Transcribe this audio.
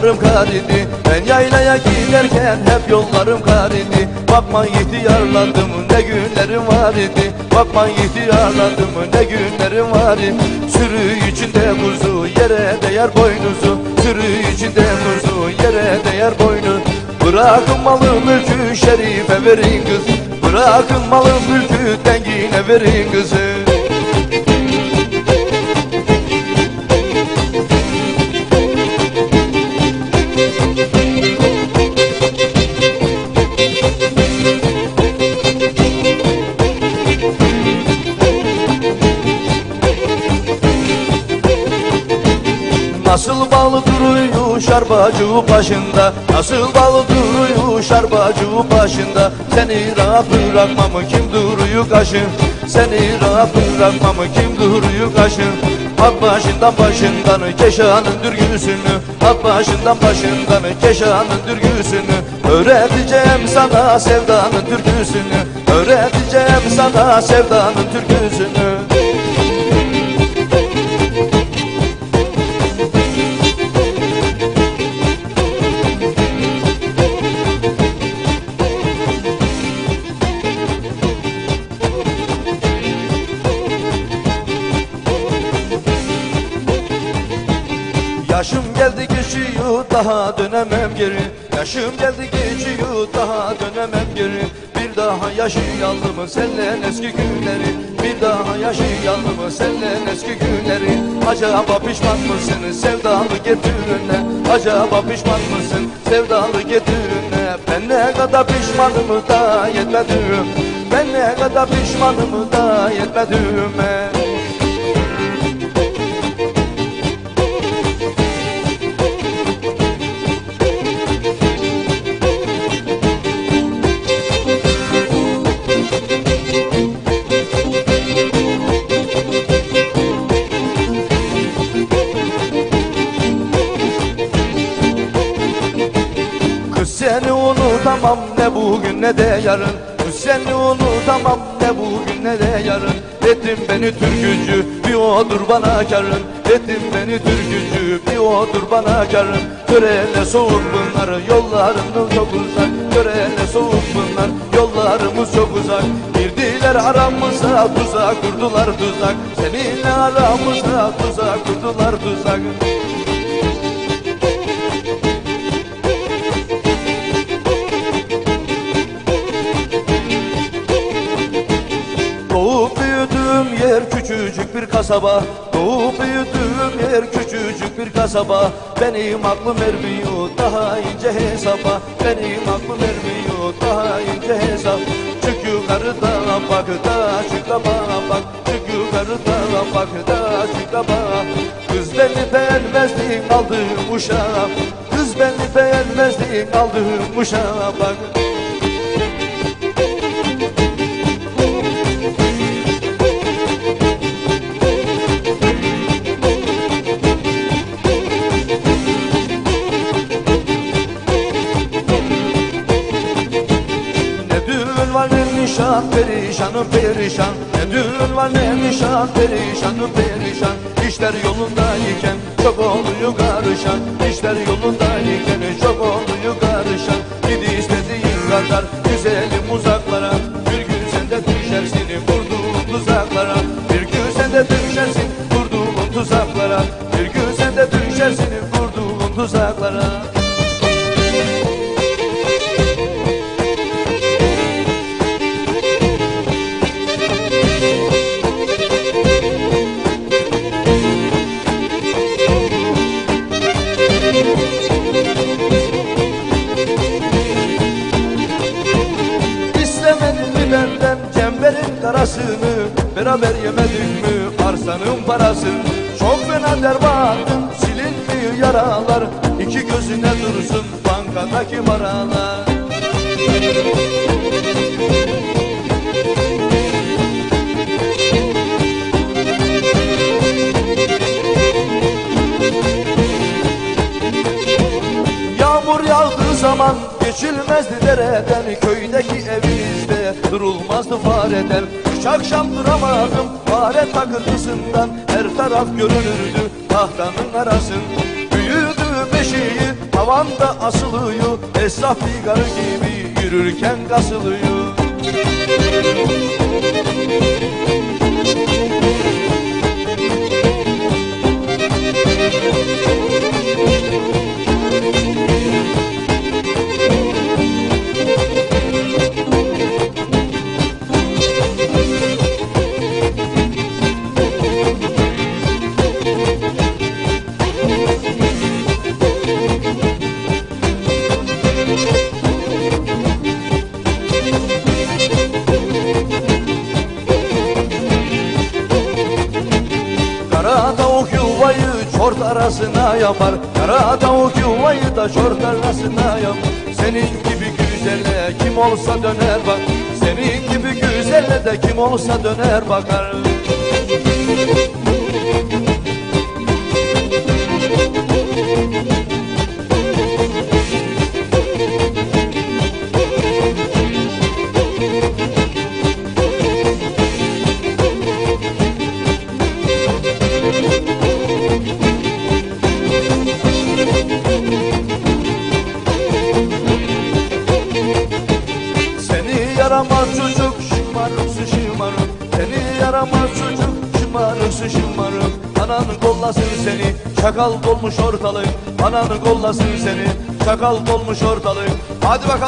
yollarım kar idi Ben yaylaya giderken hep yollarım kar idi Bakma ihtiyarladım ne günlerim var idi. Bakma ihtiyarladım ne günlerim var idi. Sürü içinde kuzu yere değer boynuzu. Sürü içinde kuzu yere değer boynu. Bırakın malı mülkü şerife verin kız. Bırakın malı mülkü dengine verin kızı şarbacı başında. Nasıl balı duruyor şarbacı başında? Seni rahat bırakmamı kim duruyor kaşın? Seni rahat bırakmamı kim duruyor kaşın? At başından başından keşanın dürgüsünü. At başından başından keşanın dürgüsünü. Öğreteceğim sana sevdanın türküsünü. Öğreteceğim sana sevdanın türküsünü daha dönemem geri. Yaşım geldi geçiyor daha dönemem geri. Bir daha yaşayalım mı seninle eski günleri? Bir daha yaşayalım mı seninle eski günleri? Acaba pişman mısın sevdalı getirine Acaba pişman mısın sevdalı getirine Ben ne kadar pişmanım da yetmedim Ben ne kadar pişmanım da yetmedim ben unutamam ne bugün ne de yarın. Seni unutamam ne bugün ne de yarın. Ettin beni türkücü bir odur bana karın. Ettin beni türkücü bir odur bana karın. Törele soğuk bunlar yollarımız çok uzak. Törele soğuk bunlar yollarımız çok uzak. Girdiler aramıza tuzak kurdular tuzak. Seninle aramıza tuzak kurdular tuzak yer küçücük bir kasaba. Doğup büyüdüğüm yer küçücük bir kasaba. Benim aklım ermiyor daha ince hesaba. Benim aklım ermiyor daha ince hesap Çık yukarıda bak da çık bana bak. Çık yukarıda bak da çık da bana. Kız beni beğenmezdi aldığım uşağa. Kız beni beğenmezdi aldığım uşağa bak düğün var ne nişan perişanım perişan. Ne düğün var ne nişan perişanım perişan. İşler yolundayken çok oluyor karışan. İşler yolundayken çok oluyor karışan. Gidi istediğin kadar İki gözüne dursun bankadaki paralar Yağmur yağdığı zaman geçilmezdi dereden Köydeki evimizde. Durulmazdı fareden Üç akşam duramadım. Fare takıntısından Her taraf görünürdü tahtanın arasın Büyüdü beşiği havanda asılıyor. Esnaf bir karı gibi yürürken kasılıyor. Kara çort arasına yapar. Kara tavuk yuvayı da çort arasına yapar. Senin gibi güzelle kim olsa döner bak Senin gibi güzelle de kim olsa döner bakar yaramaz çocuk şımarıksın şımarık Seni yaramaz çocuk şımarıksın şımarık Ananın kollasın seni çakal dolmuş ortalık. Ananın kollasın seni çakal dolmuş ortalık. Hadi bakalım